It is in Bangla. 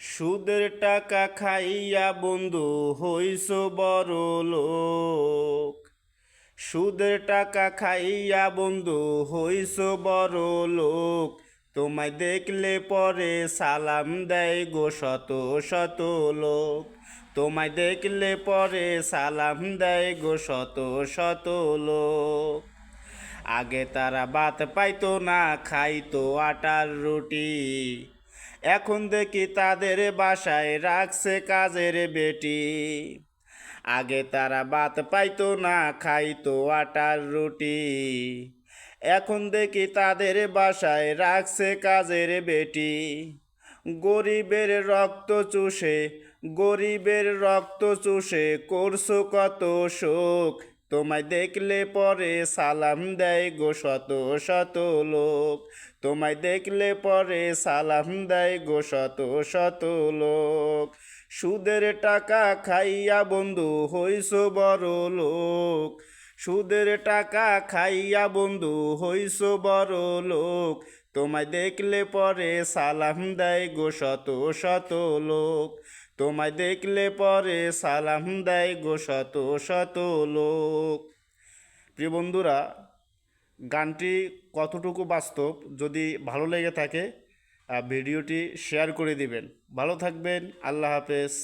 সুদের টাকা খাইয়া বন্ধু হইস বড় লোক। সুদের টাকা খাইয়া বন্ধু হইস বড় লোক। তোমায় দেখলে পরে সালাম দেয় গো শত শত লোক। তোমায় দেখলে পরে সালাম দেয় গো শত শত লোক। আগে তারা ভাত পাইতো না, খাইতো আটার রুটি। এখন দেখি তাদের বাসায় রাখছে কাজের বেটি। আগে তারা ভাত পাইতো না, খাইতো আটার রুটি। এখন দেখি তাদের বাসায় রাখছে কাজের বেটি। গরিবের রক্ত চুষে, গরিবের রক্ত চুষে করছ কত শোক। তোমায় দেখলে পরে সালাম দেয় গো শত শত লোক। তোমায় দেখলে পরে সালাম দেয় গো শত শত লোক। সুদের টাকা খাইয়া বন্ধু হইস বড় লোক। সুদের টাকা খাইয়া বন্ধু হইস বড় লোক। তোমায় দেখলে পরে সালাম দেয় গো শত শত লোক। তোমায় দেখলে পরে সালাম দেয় গো শত শত লোক। প্রিয় বন্ধুরা, গানটি কতটুকু বাস্তব যদি ভালো লেগে থাকে ভিডিওটি শেয়ার করে দিবেন। ভালো থাকবেন, আল্লাহ হাফেজ।